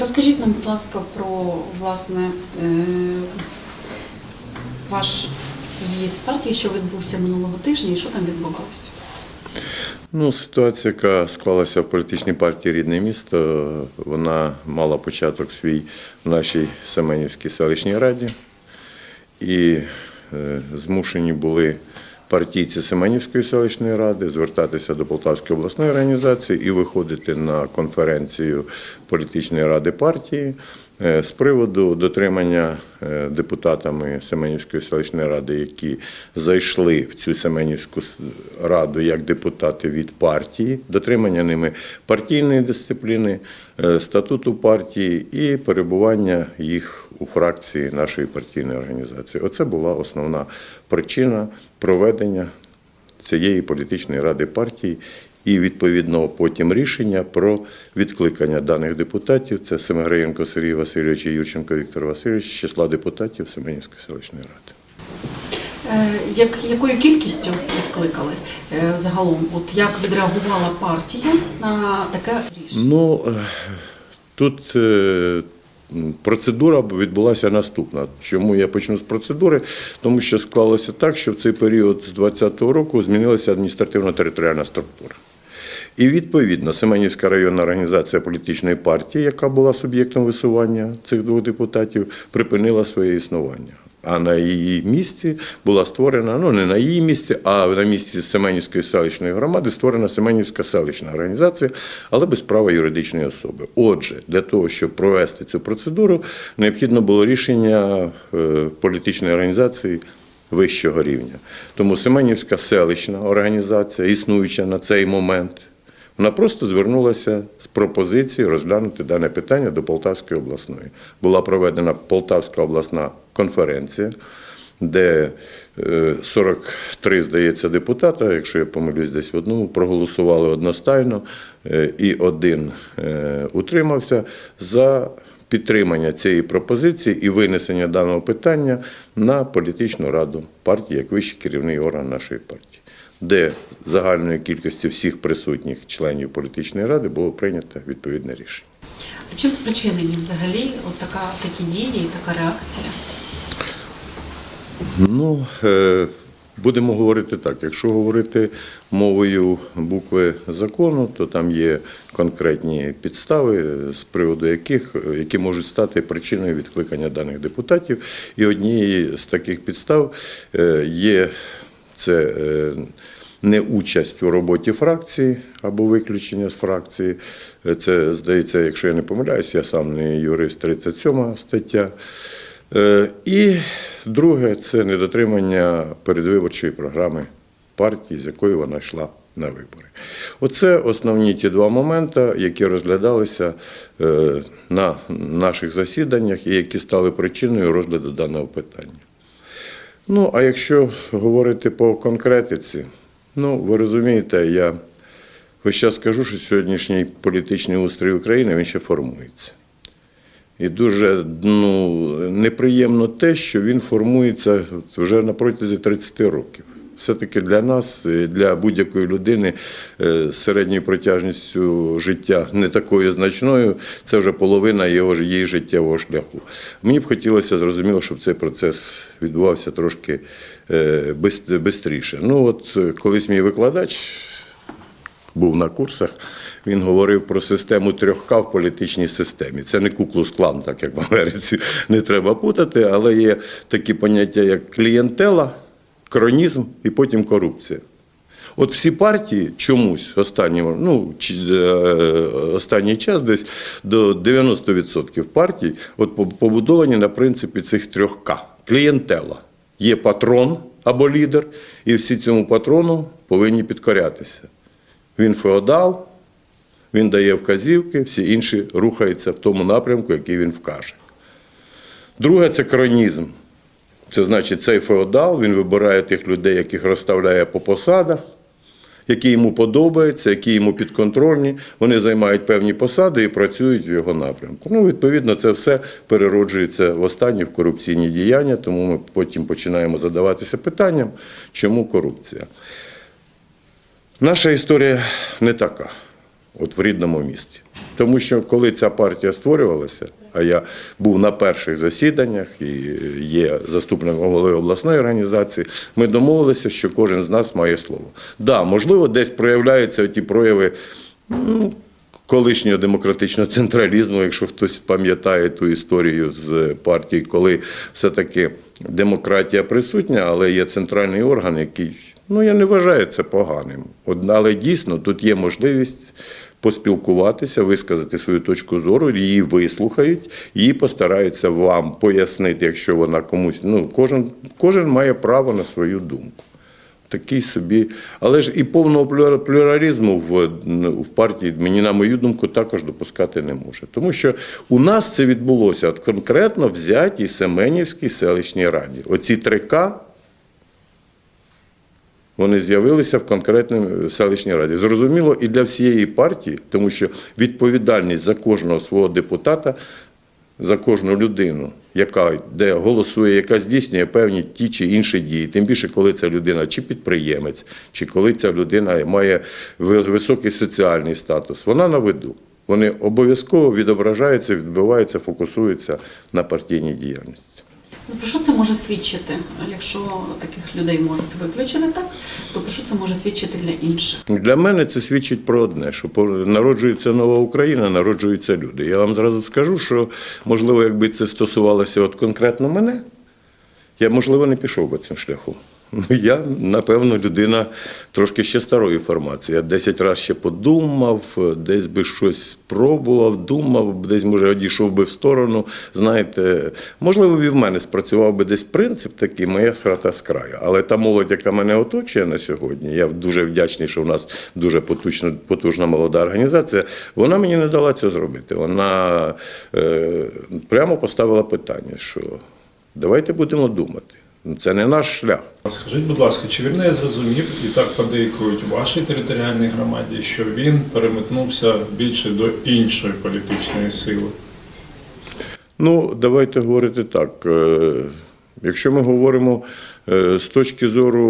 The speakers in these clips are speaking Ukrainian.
Розкажіть нам, будь ласка, про власне е, ваш з'їзд партії, що відбувся минулого тижня, і що там відбувалося. Ну, ситуація, яка склалася в політичній партії Рідне місто, вона мала початок свій в нашій Семенівській селищній раді. І е, змушені були партійці Семенівської селищної ради звертатися до Полтавської обласної організації і виходити на конференцію політичної ради партії е, з приводу дотримання е, депутатами Семенівської селищної ради, які зайшли в цю Семенівську раду як депутати від партії, дотримання ними партійної дисципліни, е, статуту партії і перебування їх у фракції нашої партійної організації. Оце була основна причина проведення цієї політичної ради партії і відповідно потім рішення про відкликання даних депутатів. Це Семиграєнко Сергій Васильович і Юченко Віктор Васильович з числа депутатів Семенівської селищної ради. Е, Як, якою кількістю відкликали е, загалом? От як відреагувала партія на таке рішення? Ну е, тут процедура відбулася наступна. Чому я почну з процедури? Тому що склалося так, що в цей період з 2020 року змінилася адміністративно-територіальна структура. І відповідно Семенівська районна організація політичної партії, яка була суб'єктом висування цих двох депутатів, припинила своє існування. А на її місці була створена, ну не на її місці, а на місці Семенівської селищної громади створена Семенівська селищна організація, але без права юридичної особи. Отже, для того, щоб провести цю процедуру, необхідно було рішення е, політичної організації вищого рівня. Тому Семенівська селищна організація, існуюча на цей момент, вона просто звернулася з пропозицією розглянути дане питання до Полтавської обласної. Була проведена Полтавська обласна конференція, де е, 43, здається, депутата, якщо я помилюсь десь в одному, проголосували одностайно, е, і один е, утримався за підтримання цієї пропозиції і винесення даного питання на політичну раду партії як вищий керівний орган нашої партії, де загальної кількості всіх присутніх членів політичної ради було прийнято відповідне рішення. А чим спричинені взагалі от така, такі дії і така реакція? Ну, е, будемо говорити так. Якщо говорити мовою букви закону, то там є конкретні підстави, з приводу яких які можуть стати причиною відкликання даних депутатів. І однією з таких підстав е, є це. е, Не участь у роботі фракції або виключення з фракції. Е, Це, здається, якщо я не помиляюсь, я сам не юрист 37 стаття. Е, І друге це недотримання передвиборчої програми партії, з якою вона йшла на вибори. Оце основні ті два моменти, які розглядалися на наших засіданнях і які стали причиною розгляду даного питання. Ну, а якщо говорити по конкретиці, ну ви розумієте, я весь час скажу, що сьогоднішній політичний устрій України він ще формується. І дуже ну, неприємно те, що він формується вже на протязі 30 років. Все-таки для нас, для будь-якої людини е, з середньою протяжністю життя не такою значною, це вже половина його ж- її життєвого шляху. Мені б хотілося зрозуміло, щоб цей процес відбувався трошки швидше. Ну, от е, колись мій викладач був на курсах, він говорив про систему 3К в політичній системі. Це не куклус клан, так як в Америці не треба путати, але є такі поняття, як клієнтела, кронізм і потім корупція. От всі партії чомусь останній, ну, е, останній час десь до 90% партій от побудовані на принципі цих трьох К. Клієнтела. Є патрон або лідер, і всі цьому патрону повинні підкорятися. Він феодал, він дає вказівки, всі інші рухаються в тому напрямку, який він вкаже. Друге це кронізм. Це значить, цей феодал він вибирає тих людей, яких розставляє по посадах, які йому подобаються, які йому підконтрольні. Вони займають певні посади і працюють в його напрямку. Ну, відповідно, це все перероджується в останні в корупційні діяння, тому ми потім починаємо задаватися питанням, чому корупція. Наша історія не така, от в рідному місті. Тому що коли ця партія створювалася, а я був на перших засіданнях і є заступником голови обласної організації, ми домовилися, що кожен з нас має слово. Да, можливо, десь проявляються ті прояви. Колишнього демократичного централізму, якщо хтось пам'ятає ту історію з партії, коли все-таки демократія присутня, але є центральний орган, який, ну я не вважаю це поганим. Але дійсно тут є можливість поспілкуватися, висказати свою точку зору, її вислухають, її постараються вам пояснити, якщо вона комусь. Ну, кожен, кожен має право на свою думку. Такий собі, але ж і повного плюра- плюралізму в, в партії, мені на мою думку, також допускати не може. Тому що у нас це відбулося от конкретно взятій Семенівській селищній раді. Оці три К вони з'явилися в конкретній селищній раді. Зрозуміло, і для всієї партії, тому що відповідальність за кожного свого депутата, за кожну людину, яка де голосує, яка здійснює певні ті чи інші дії. Тим більше, коли ця людина чи підприємець, чи коли ця людина має високий соціальний статус, вона на виду. Вони обов'язково відображаються, відбиваються, фокусуються на партійній діяльності. Ну, Про що це може свідчити? Якщо таких людей можуть виключити, так то про що це може свідчити для інших? Для мене це свідчить про одне, що народжується нова Україна, народжуються люди. Я вам зразу скажу, що можливо, якби це стосувалося от конкретно мене, я можливо не пішов би цим шляхом. Ну, Я, напевно, людина трошки ще старої формації. Я 10 разів ще подумав, десь би щось спробував, думав, десь, може, одійшов би в сторону. Знаєте, можливо, і в мене спрацював би десь принцип такий, моя хата з краю. Але та молодь, яка мене оточує на сьогодні, я дуже вдячний, що в нас дуже потужна, потужна молода організація, вона мені не дала цього зробити. Вона е, прямо поставила питання, що давайте будемо думати. Це не наш шлях. Скажіть, будь ласка, чи вірно я зрозумів, і так подейкують вашій територіальній громаді, що він переметнувся більше до іншої політичної сили? Ну, давайте говорити так. Е, Якщо ми говоримо е, з точки зору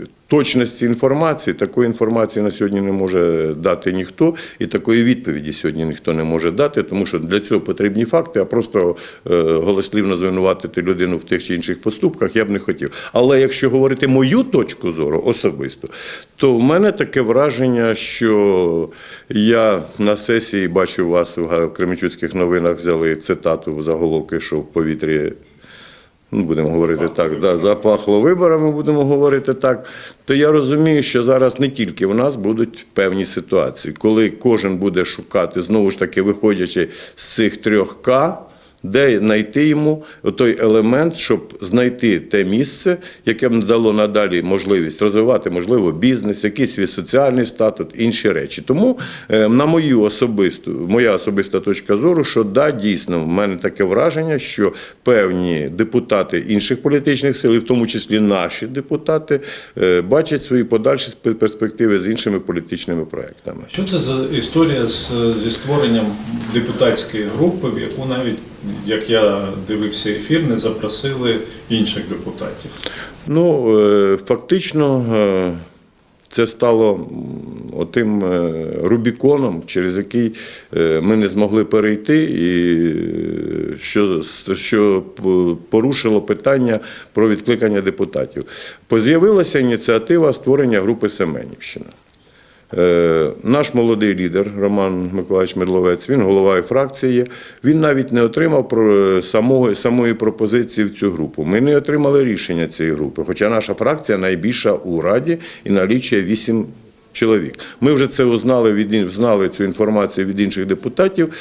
е, точності інформації, такої інформації на сьогодні не може дати ніхто, і такої відповіді сьогодні ніхто не може дати, тому що для цього потрібні факти, а просто е, голослівно звинуватити людину в тих чи інших поступках я б не хотів. Але якщо говорити мою точку зору особисто, то в мене таке враження, що я на сесії бачу вас в Кременчуцьких новинах взяли цитату заголовки, що в повітрі. Ну, будемо говорити так, да, запахло виборами, будемо говорити так. То я розумію, що зараз не тільки в нас будуть певні ситуації, коли кожен буде шукати, знову ж таки, виходячи з цих трьох К, де знайти йому той елемент, щоб знайти те місце, яке б дало надалі можливість розвивати, можливо, бізнес, якийсь свій соціальний статус, інші речі. Тому, е, на мою особисту, моя особиста точка зору, що да, дійсно, в мене таке враження, що певні депутати інших політичних сил, і в тому числі наші депутати, е, бачать свої подальші перспективи з іншими політичними проектами. Що це за історія зі створенням депутатської групи, в яку навіть, як я дивився ефір, не запросили інших депутатів? Ну, е, фактично, е, це стало отим е, Рубіконом, через який ми не змогли перейти, і що, що порушило питання про відкликання депутатів. Поз'явилася ініціатива створення групи Семенівщина. Е, Наш молодий лідер Роман Миколаївич Медловець, він голова фракції. Він навіть не отримав про- самого, самої пропозиції в цю групу. Ми не отримали рішення цієї групи, хоча наша фракція найбільша у Раді і налічує вісім чоловік. Ми вже це узнали від знали цю інформацію від інших депутатів,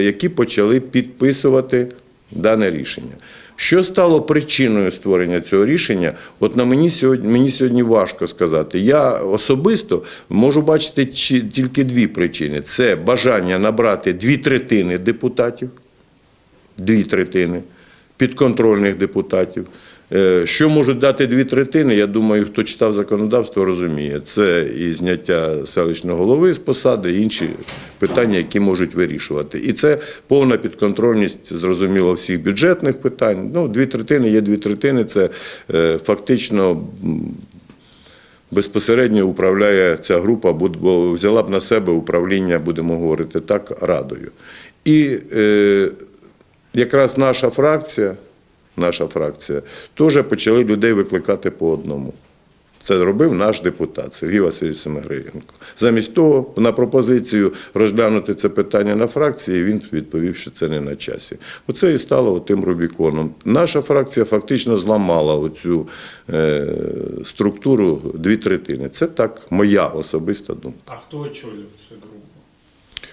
які почали підписувати дане рішення. Що стало причиною створення цього рішення? От на мені сьогодні мені сьогодні важко сказати. Я особисто можу бачити чи- тільки дві причини: це бажання набрати дві третини депутатів, дві третини підконтрольних депутатів. Е, Що можуть дати дві третини? Я думаю, хто читав законодавство, розуміє. Це і зняття селищного голови з посади, і інші питання, які можуть вирішувати. І це повна підконтрольність, зрозуміло, всіх бюджетних питань. Ну, дві третини є дві третини. Це е, фактично безпосередньо управляє ця група, бо взяла б на себе управління, будемо говорити так, радою. І е, якраз наша фракція, наша фракція, теж почали людей викликати по одному. Це зробив наш депутат Сергій Васильович Семиграєнко. Замість того, на пропозицію розглянути це питання на фракції, він відповів, що це не на часі. Оце і стало тим Рубіконом. Наша фракція фактично зламала оцю е, структуру дві третини. Це так, моя особиста думка. А хто очолює цю групу?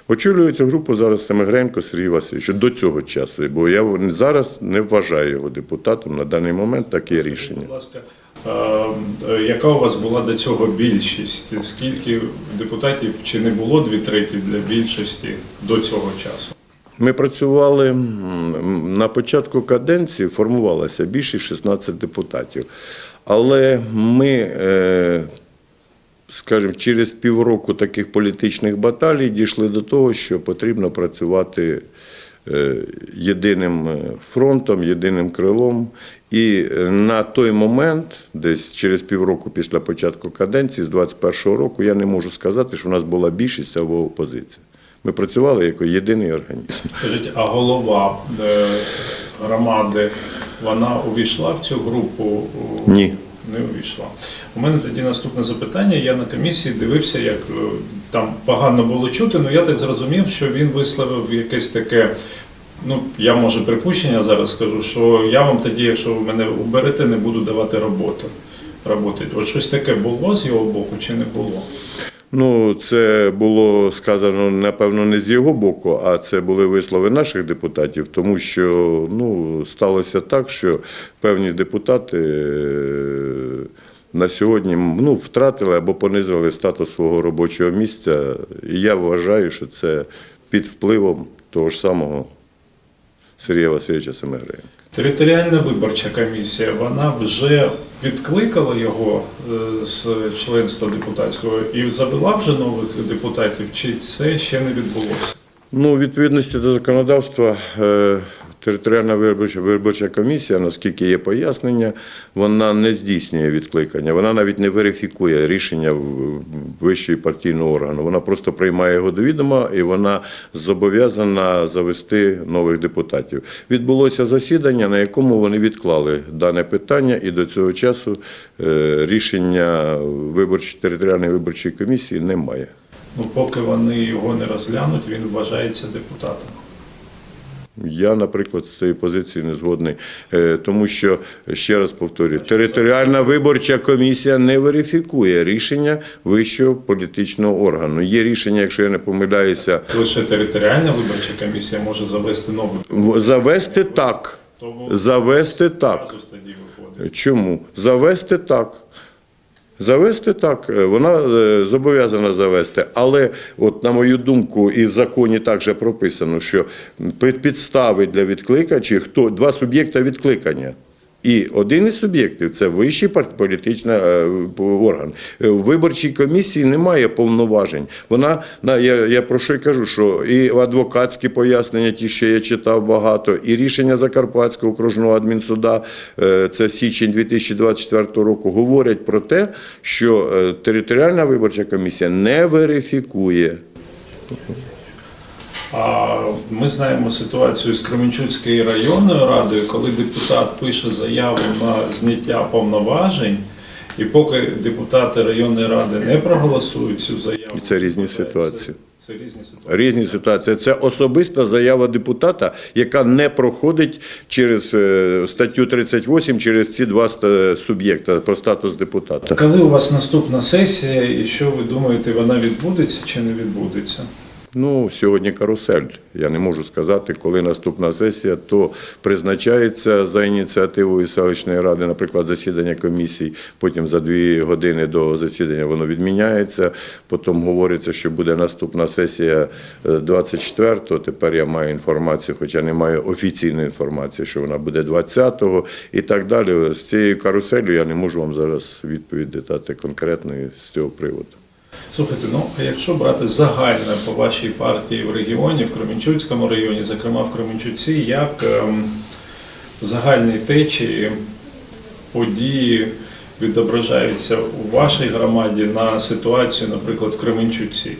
Очолює цю групу зараз Семигренко Сергій Васильович до цього часу, бо я зараз не вважаю його депутатом на даний момент таке рішення. Будь ласка, е, яка у вас була до цього більшість? Скільки депутатів чи не було дві треті для більшості до цього часу? Ми працювали на початку каденції, формувалася більше 16 депутатів. Але ми, е, скажімо, через півроку таких політичних баталій дійшли до того, що потрібно працювати е, єдиним е, фронтом, єдиним крилом. І е, на той момент, десь через півроку після початку каденції, з 21-го року, я не можу сказати, що в нас була більшість або опозиція. Ми працювали як єдиний організм. Скажіть, а голова громади, вона увійшла в цю групу? Ні. Не увійшла. У мене тоді наступне запитання. Я на комісії дивився, як е, там погано було чути, але я так зрозумів, що він висловив якесь таке. Ну, я може припущення зараз скажу, що я вам тоді, якщо ви мене уберете, не буду давати роботу. роботи. От щось таке було з його боку чи не було? Ну, це було сказано, напевно, не з його боку, а це були вислови наших депутатів, тому що ну, сталося так, що певні депутати е, на сьогодні ну, втратили або понизили статус свого робочого місця. І я вважаю, що це під впливом того ж самого Сергія Васильовича Семиграєнка. Територіальна виборча комісія, вона вже відкликала його е, з членства депутатського і завела вже нових депутатів, чи це ще не відбулося? Ну, у відповідності до законодавства, е, територіальна виборча, виборча комісія, наскільки є пояснення, вона не здійснює відкликання, вона навіть не верифікує рішення вищої партійного органу. Вона просто приймає його до відома і вона зобов'язана завести нових депутатів. Відбулося засідання, на якому вони відклали дане питання, і до цього часу е, рішення виборчої територіальної виборчої комісії немає. Ну, поки вони його не розглянуть, він вважається депутатом. Я, наприклад, з цією позицією не згодний, е, тому що ще раз повторюю, територіальна виборча комісія не верифікує рішення вищого політичного органу. Є рішення, якщо я не помиляюся, Лише територіальна виборча комісія може завести нових. в- завести так. Тому Завести так. Чому? Завести так. Завести так, Е, вона е, зобов'язана завести. Але, от, на мою думку, і в законі також прописано, що під- підстави для відкликачів хто два суб'єкта відкликання. І один із суб'єктів це вищий політичний е, орган. Е, В виборчій комісії немає повноважень. Вона на я, я про що й кажу, що і адвокатські пояснення, ті, що я читав багато, і рішення Закарпатського окружного адмінсуда, е, це січень 2024 року, говорять про те, що е, територіальна виборча комісія не верифікує. А ми знаємо ситуацію з Кременчуцькою районною радою, коли депутат пише заяву на зняття повноважень, і поки депутати районної ради не проголосують цю заяву, І це різні ситуації. Це, це різні ситуації. Різні ситуації. Це особиста заява депутата, яка не проходить через е, статтю 38, через ці два суб'єкта про статус депутата. Коли у вас наступна сесія, і що ви думаєте, вона відбудеться чи не відбудеться? Ну, сьогодні карусель. Я не можу сказати, коли наступна сесія, то призначається за ініціативою селищної ради, наприклад, засідання комісій. Потім за дві години до засідання воно відміняється. Потім говориться, що буде наступна сесія е, 24-го. Тепер я маю інформацію, хоча не маю офіційної інформації, що вона буде 20-го і так далі. З цією каруселью я не можу вам зараз відповіді дати конкретної з цього приводу. Слухайте, ну якщо брати загальне по вашій партії в регіоні, в Кременчуцькому районі, зокрема в Кременчуці, як ем, загальні течії, події, відображаються у вашій громаді на ситуацію, наприклад, в Кременчуці?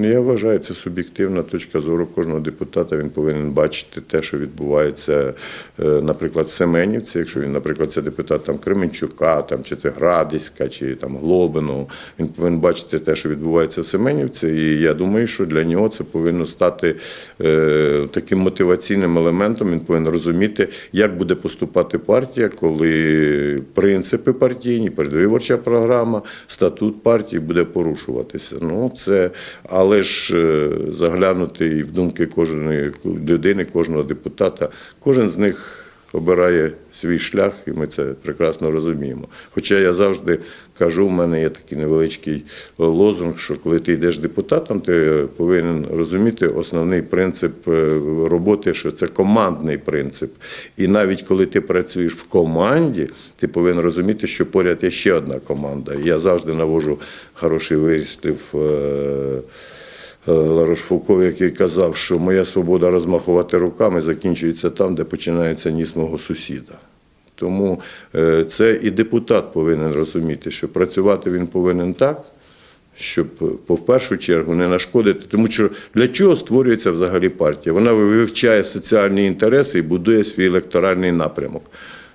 Ну, Я вважаю, це суб'єктивна точка зору кожного депутата. Він повинен бачити те, що відбувається, е, наприклад, в Семенівці, якщо він, наприклад, це депутат там Кременчука, там чи це Градиська, чи там Глобиного. Він повинен бачити те, що відбувається в Семенівці. І я думаю, що для нього це повинно стати е, таким мотиваційним елементом. Він повинен розуміти, як буде поступати партія, коли принципи партійні, передвиборча програма, статут партії буде порушуватися. Ну це але ж е, заглянути і в думки кожної людини, кожного депутата, кожен з них обирає свій шлях, і ми це прекрасно розуміємо. Хоча я завжди кажу, у мене є такий невеличкий лозунг, що коли ти йдеш депутатом, ти повинен розуміти основний принцип е, роботи, що це командний принцип. І навіть коли ти працюєш в команді, ти повинен розуміти, що поряд є ще одна команда. Я завжди навожу хороший вислів. Е, Е, Ларош Фуко, який казав, що моя свобода розмахувати руками закінчується там, де починається ніс мого сусіда. Тому е, це і депутат повинен розуміти, що працювати він повинен так, щоб е, по першу чергу не нашкодити. Тому що для чого створюється взагалі партія? Вона вивчає соціальні інтереси і будує свій електоральний напрямок.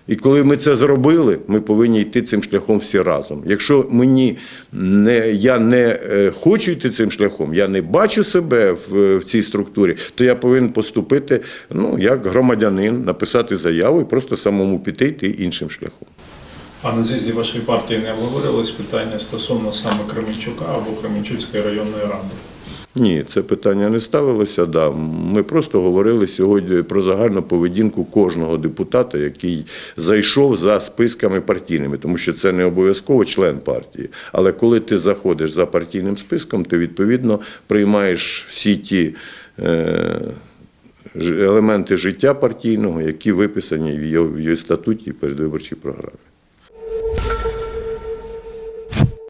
І коли ми це зробили, ми повинні йти цим шляхом всі разом. Якщо мені не я не е, хочу йти цим шляхом, я не бачу себе в, в цій структурі, то я повинен поступити ну як громадянин, написати заяву і просто самому піти йти іншим шляхом. А на з'їзді вашої партії не обговорились питання стосовно саме Кременчука або Кременчуцької районної ради? Ні, це питання не ставилося. Да. Ми просто говорили сьогодні про загальну поведінку кожного депутата, який зайшов за списками партійними, тому що це не обов'язково член партії. Але коли ти заходиш за партійним списком, ти відповідно приймаєш всі ті. Е- Елементи життя партійного, які виписані в її статуті і передвиборчій програмі.